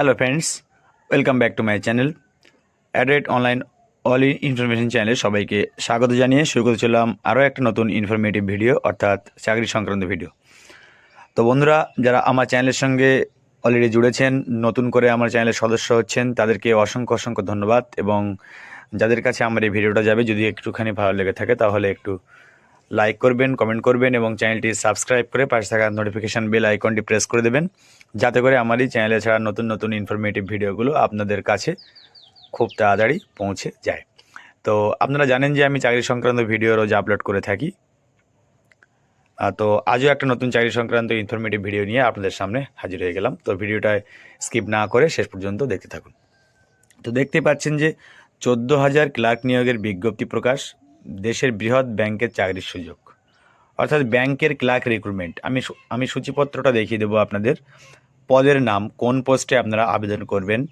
Hello friends welcome back to my channel added online all information চ্যানেলে সবাইকে স্বাগত জানিয়ে শুরু করছিলাম আরও একটা নতুন ইনফরমেটিভ ভিডিও অর্থাৎ চাকরি সংক্রান্ত ভিডিও তো বন্ধুরা, যারা আমার চ্যানেলের সঙ্গে অলরেডি জুড়েছেন, নতুন করে আমার চ্যানেলের সদস্য হচ্ছেন, তাদেরকে অসংখ্য অসংখ্য ধন্যবাদ এবং যাদের কাছে আমার এই ভিডিওটা যাবে, যদি একটুখানি ভালো লেগে থাকে, তাহলে একটু লাইক করবেন কমেন্ট করবেন এবং চ্যানেলটি সাবস্ক্রাইব করে পাশে থাকা নোটিফিকেশান বেল আইকনটি প্রেস করে দেবেন। যাতে করে আমার এই চ্যানেলে ছাড়া নতুন নতুন ইনফরমেটিভ ভিডিওগুলো আপনাদের কাছে খুব তাড়াতাড়ি পৌঁছে যায়। তো আপনারা জানেন যে আমি চাকরি সংক্রান্ত ভিডিও রোজ আপলোড করে থাকি। তো আজও একটা নতুন চাকরি সংক্রান্ত ইনফরমেটিভ ভিডিও নিয়ে আপনাদের সামনে হাজির হয়ে গেলাম। তো ভিডিওটায় স্কিপ না করে শেষ পর্যন্ত দেখতে থাকুন। তো দেখতে পাচ্ছেন যে চোদ্দ হাজার ক্লার্ক নিয়োগের বিজ্ঞপ্তি প্রকাশ। দেশের বৃহৎ ব্যাংকের চাকরির সুযোগ। অর্থাৎ ব্যাংকের ক্লার্ক রিক্রুটমেন্ট। আমি আমি সূচিপত্রটা দেখিয়ে দেবো আপনাদের। পদের নাম, কোন পোস্টে আপনারা আবেদন করবেন,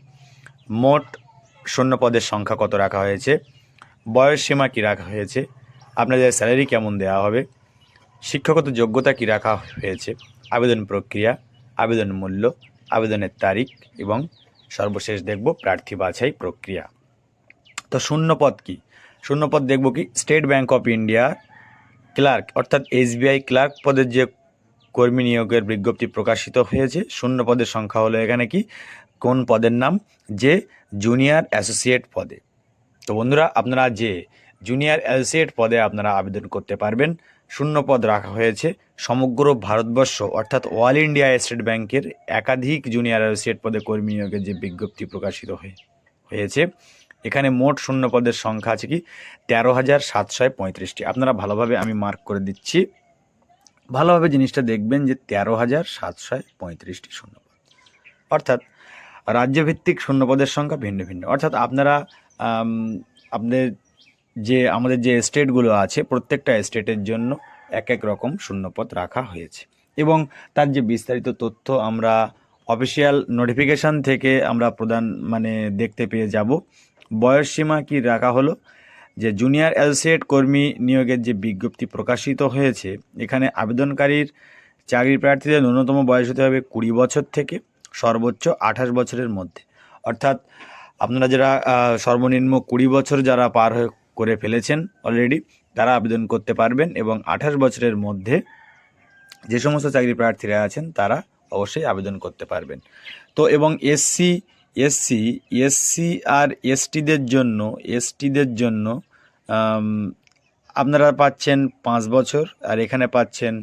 মোট শূন্য পদের সংখ্যা কত রাখা হয়েছে, বয়স সীমা কী রাখা হয়েছে, আপনাদের স্যালারি কেমন দেওয়া হবে, শিক্ষাগত যোগ্যতা কী রাখা হয়েছে, আবেদন প্রক্রিয়া, আবেদন মূল্য, আবেদনের তারিখ এবং সর্বশেষ দেখব প্রার্থী বাছাই প্রক্রিয়া। তো শূন্য পদ কি? শূন্যপদ দেখব কি? State Bank of India clerk অর্থাৎ এসবিআই ক্লার্ক পদের যে কর্মী নিয়োগের বিজ্ঞপ্তি প্রকাশিত হয়েছে শূন্য পদের সংখ্যা হলো এখানে কি? কোন পদের নাম? যে জুনিয়র অ্যাসোসিয়েট পদে। তো বন্ধুরা, আপনারা যে জুনিয়র অ্যাসোসিয়েট পদে আপনারা আবেদন করতে পারবেন শূন্য পদ রাখা হয়েছে সমগ্র ভারতবর্ষ, অর্থাৎ অল ইন্ডিয়া স্টেট ব্যাংকের একাধিক জুনিয়র অ্যাসোসিয়েট পদে কর্মী নিয়োগের যে বিজ্ঞপ্তি প্রকাশিত হয়ে, হয়েছে। এখানে মোট শূন্য পদের সংখ্যা আছে কি? তেরো হাজার সাতশো পঁয়ত্রিশটি। আপনারা ভালোভাবে আমি মার্ক করে দিচ্ছি। ভালোভাবে জিনিসটা দেখবেন যে তেরো হাজার সাতশো পঁয়ত্রিশটি শূন্যপদ। অর্থাৎ রাজ্যভিত্তিক শূন্যপদের সংখ্যা ভিন্ন ভিন্ন। অর্থাৎ আপনারা আপনাদের যে, আমাদের যে স্টেটগুলো আছে, প্রত্যেকটা স্টেটের জন্য এক এক রকম শূন্যপদ রাখা হয়েছে। এবং তার যে বিস্তারিত তথ্য আমরা অফিসিয়াল নোটিফিকেশান থেকে আমরা প্রদান মানে দেখতে পেয়ে যাব বয়স সীমা কি রাখা হলো? যে জুনিয়র অ্যাসোসিয়েট কর্মী নিয়োগের যে বিজ্ঞপ্তি প্রকাশিত হয়েছে, এখানে আবেদনকারীর চাকরি প্রার্থীদের ন্যূনতম বয়স হতে হবে কুড়ি বছর থেকে সর্বোচ্চ আঠাশ বছরের মধ্যে। অর্থাৎ আপনারা যারা সর্বনিম্ন কুড়ি বছর যারা পার করে ফেলেছেন অলরেডি তারা আবেদন করতে পারবেন এবং আঠাশ বছরের মধ্যে যে সমস্ত চাকরি প্রার্থীরা আছেন, তারা অবশ্যই আবেদন করতে পারবেন। তো এবং এসসি এসসি এসসি আর এসটিদের জন্য এসটিদের জন্য আপনারা পাচ্ছেন পাঁচ বছর আর এখানে পাচ্ছেন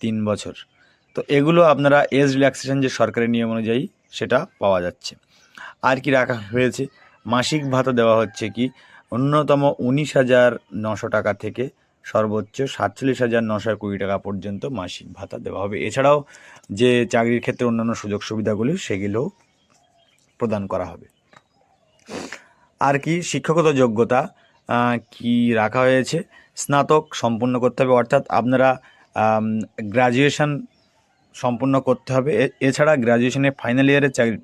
তিন বছর। তো এগুলো আপনারা এজ রিল্যাক্সেশন যে সরকারি নিয়ম অনুযায়ী সেটা পাওয়া যাচ্ছে। আর কি রাখা হয়েছে? মাসিক ভাতা দেওয়া হচ্ছে কি? ন্যূনতম উনিশ হাজার নশো টাকা থেকে সর্বোচ্চ সাতচল্লিশ হাজার নশো কুড়ি টাকা পর্যন্ত মাসিক ভাতা দেওয়া হবে। এছাড়াও যে চাকরির ক্ষেত্রে অন্যান্য সুযোগ সুবিধাগুলি সেগুলোও প্রদান করা হবে। আর কি, শিক্ষাগত যোগ্যতা কি রাখা হয়েছে? স্নাতক সম্পূর্ণ করতে হবে, অর্থাৎ আপনারা গ্রাজুয়েশন সম্পূর্ণ করতে হবে। এছাড়া গ্রাজুয়েশনে ফাইনাল ইয়ারের চাকরি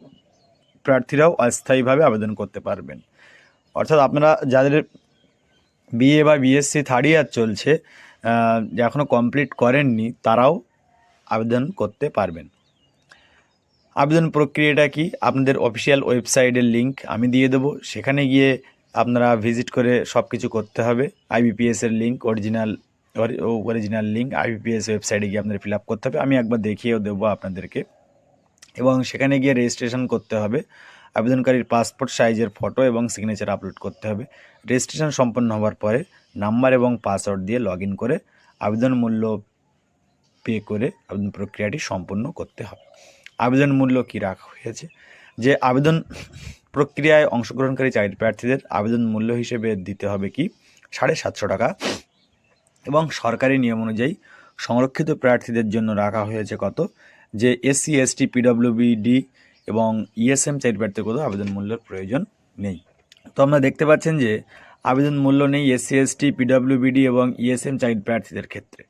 প্রার্থীরাও অস্থায়ীভাবে আবেদন করতে পারবেন। অর্থাৎ আপনারা যাদের বিএ বা বিএসসি থার্ড ইয়ার চলছে এখনও কমপ্লিট করেননি, তারাও আবেদন করতে পারবেন। আবেদন প্রক্রিয়াটা কি? আপনাদের অফিসিয়াল ওয়েবসাইটের লিংক আমি দিয়ে দেবো। সেখানে গিয়ে আপনারা ভিজিট করে সব কিছু করতে হবে। আইবিপিএস এর link original original link IBPS ওয়েবসাইটে গিয়ে আপনাদের ফিল করতে হবে। আমি একবার দেখিয়েও দেবো আপনাদেরকে। এবং সেখানে গিয়ে রেজিস্ট্রেশন করতে হবে। আবেদনকারীর পাসপোর্ট সাইজের ফটো এবং সিগনেচার আপলোড করতে হবে। রেজিস্ট্রেশন সম্পন্ন হওয়ার পরে নাম্বার এবং পাসওয়ার্ড দিয়ে লগ করে আবেদন মূল্য পে করে আবেদন প্রক্রিয়াটি সম্পূর্ণ করতে হবে। আবেদন মূল্য কী রাখা হয়েছে? যে আবেদন প্রক্রিয়ায় অংশগ্রহণকারী চাকরি প্রার্থীদের আবেদন মূল্য হিসেবে দিতে হবে কি? সাড়ে সাতশো টাকা। এবং সরকারি নিয়ম অনুযায়ী সংরক্ষিত প্রার্থীদের জন্য রাখা হয়েছে কত? যে এসসি এসটি পিডব্লিউবিডি এবং ইএসএম চাকরি প্রার্থীর কোনো আবেদন মূল্যের প্রয়োজন নেই। তো আমরা দেখতে পাচ্ছেন যে আবেদন মূল্য নেই এসসি এসটি পিডব্লিউবিডি এবং ইএসএম চাকরি প্রার্থীদের ক্ষেত্রে।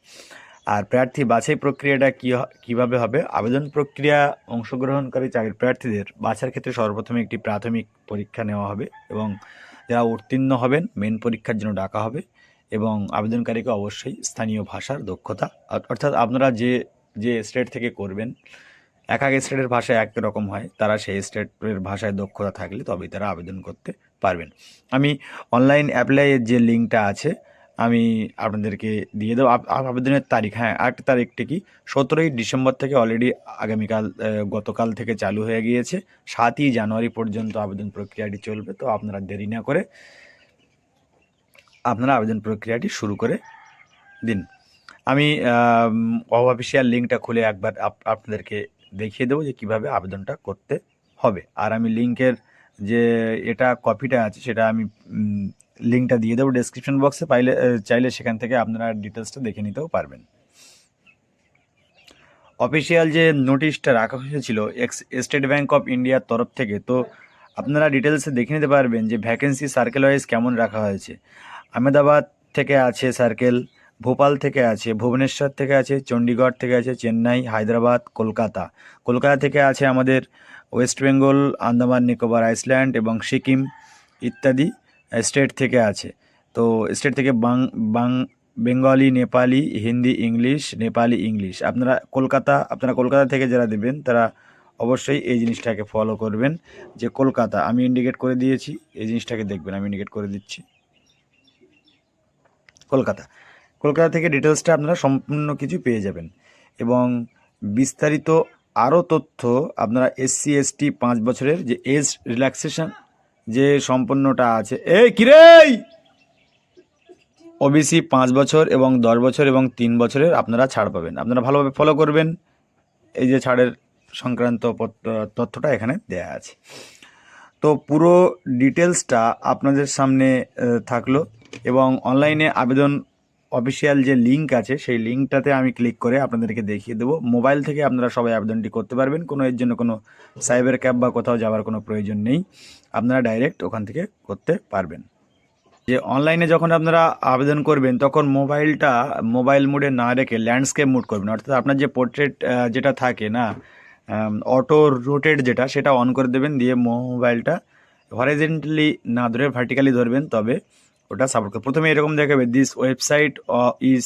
আর প্রার্থী বাছাই প্রক্রিয়াটা কী কীভাবে হবে? আবেদন প্রক্রিয়া অংশগ্রহণকারী চাকরি প্রার্থীদের বাছার ক্ষেত্রে সর্বপ্রথমে একটি প্রাথমিক পরীক্ষা নেওয়া হবে এবং যারা উত্তীর্ণ হবেন মেন পরীক্ষার জন্য ডাকা হবে এবং আবেদনকারীকে অবশ্যই স্থানীয় ভাষার দক্ষতা অর্থাৎ আপনারা যে যে স্টেট থেকে করবেন, এক এক স্টেটের ভাষা এক রকম হয়, তারা সেই স্টেটের ভাষায় দক্ষতা থাকলে তবেই তারা আবেদন করতে পারবেন। আমি অনলাইন অ্যাপ্লাইয়ের যে লিঙ্কটা আছে আমি আপনাদেরকে দিয়ে দেবো। আব- আব- আবেদনের তারিখ হ্যাঁ আরেকটা তারিখটা কি? সতেরোই ডিসেম্বর থেকে অলরেডি আগামীকাল গতকাল থেকে চালু হয়ে গিয়েছে। সাতই জানুয়ারি পর্যন্ত আবেদন প্রক্রিয়াটি চলবে, তো আপনারা দেরি না করে আপনারা আবেদন প্রক্রিয়াটি শুরু করে দিন। আমি অফিসিয়াল লিঙ্কটা খুলে একবার আপ- আপনাদেরকে দেখিয়ে দেবো যে কীভাবে আবেদনটা করতে হবে। আর আমি লিঙ্কের যে এটা কপিটা আছে, সেটা আমি লিঙ্কটা দিয়ে দেবো ডেসক্রিপশন বক্সে পাইলে চাইলে সেখান থেকে আপনারা ডিটেলসটা দেখে নিতেও পারবেন। অফিসিয়াল যে নোটিশটা রাখা হয়েছিল এক্স স্টেট ব্যাঙ্ক অফ ইন্ডিয়ার তরফ থেকে, তো আপনারা ডিটেলসে দেখে নিতে পারবেন যে ভ্যাকেন্সি সার্কেল ওয়াইজ কেমন রাখা হয়েছে। আহমেদাবাদ থেকে আছে সার্কেল ভোপাল থেকে আছে, ভুবনেশ্বর থেকে আছে চণ্ডীগড় থেকে আছে, চেন্নাই, হায়দ্রাবাদ, কলকাতা। কলকাতা থেকে আছে আমাদের West Bengal Andaman Nicobar island এবং সিকিম ইত্যাদি। স্টেট থেকে আছে। তো স্টেট থেকে বাং বাং, Bengali, Nepali, Hindi, English, Nepali, English. আপনারা কলকাতা আপনারা কলকাতা থেকে যারা দেবেন, তারা অবশ্যই এই জিনিসটাকে ফলো করবেন যে কলকাতা, আমি ইন্ডিকেট করে দিয়েছি, এই জিনিসটাকে দেখবেন, আমি ইন্ডিকেট করে দিচ্ছি। কলকাতা। কলকাতা থেকে ডিটেলসটা আপনারা সম্পূর্ণ কিছু পেয়ে যাবেন। এবং বিস্তারিত আরও তথ্য আপনারা এসসি এসটি পাঁচ বছরের যে এজ রিল্যাক্সেশন যে সম্পূর্ণটা আছে। এই কিরে ওবিসি পাঁচ বছর এবং দশ বছর এবং তিন বছরের আপনারা ছাড় পাবেন। আপনারা ভালোভাবে ফলো করবেন। এই যে ছাড়ের সংক্রান্ত তথ্যটা এখানে দেয়া আছে। তো পুরো ডিটেলসটা আপনাদের সামনে থাকল এবং অনলাইনে আবেদন অফিসিয়াল যে লিঙ্ক আছে, সেই লিঙ্কটাতে আমি ক্লিক করে আপনাদেরকে দেখিয়ে দেবো। মোবাইল থেকে আপনারা সবাই আবেদনটি করতে পারবেন। কোনো এর জন্য কোনো সাইবার ক্যাব বা কোথাও যাওয়ার কোনো প্রয়োজন নেই। আপনারা ডাইরেক্ট ওখান থেকে করতে পারবেন। যে অনলাইনে যখন আপনারা আবেদন করবেন, তখন মোবাইলটা মোবাইল মোডে না রেখে ল্যান্ডস্কেপ মোড করবেন। অর্থাৎ আপনার যে পোর্ট্রেট যেটা থাকে না অটো রোটেট যেটা, সেটা অন করে দেবেন। দিয়ে মোবাইলটা হরাইজেন্টালি না ধরে ভার্টিক্যালি ধরবেন। তবে ওটা সাপোর্ট করে। প্রথমে এরকম দেখাবে this website is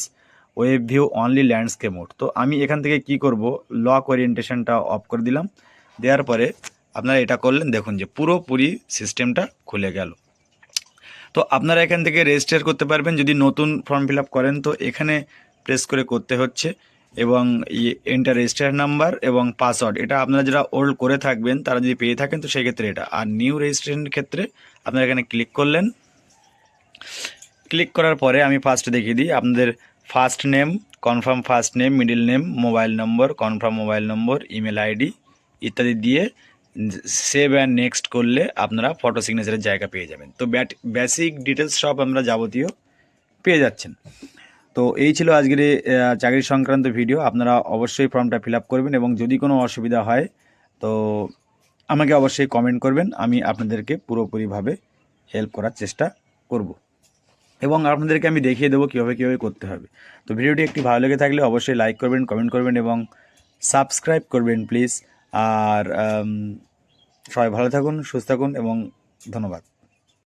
web view only landscape mode তো আমি এখান থেকে কি করব লক ওরিয়েন্টেশনটা অফ করে দিলাম। দেওয়ার পরে আপনারা এটা করলেন, দেখুন যে পুরোপুরি সিস্টেমটা খুলে গেল। তো আপনারা এখান থেকে রেজিস্টার করতে পারবেন, যদি নতুন ফর্ম ফিল করেন তো এখানে প্রেস করে করতে হচ্ছে এবং এন্টার রেজিস্টার নাম্বার এবং পাসওয়ার্ড এটা আপনারা যারা ওল্ড করে থাকবেন, তারা যদি পেয়ে থাকেন, তো সেক্ষেত্রে এটা। আর নিউ রেজিস্ট্রেশনের ক্ষেত্রে আপনারা এখানে ক্লিক করলেন ক্লিক করার পরে আমি ফার্স্ট দেখিয়ে দিই আপনাদের first name confirm first name middle name mobile number confirm mobile number email ID ইত্যাদি দিয়ে সেভ অ্যান্ড নেক্সট করলে আপনারা ফটো সিগনেচারের জায়গা পেয়ে যাবেন। তো ব্যাট বেসিক ডিটেলস সব আমরা যাবতীয় পেয়ে যাচ্ছেন। তো এই ছিল আজকের চাকরি সংক্রান্ত ভিডিও আপনারা অবশ্যই ফর্মটা ফিল করবেন এবং যদি কোনো অসুবিধা হয় তো আমাকে অবশ্যই কমেন্ট করবেন। আমি আপনাদেরকে পুরোপুরিভাবে হেল্প করার চেষ্টা করব। এবং আপনাদেরকে আমি দেখিয়ে দেবো কীভাবে কীভাবে করতে হবে। তো ভিডিওটি একটি ভালো লেগে থাকলে অবশ্যই লাইক করবেন কমেন্ট করবেন এবং সাবস্ক্রাইব করবেন প্লিজ আর সবাই ভালো থাকুন, সুস্থ থাকুন এবং ধন্যবাদ।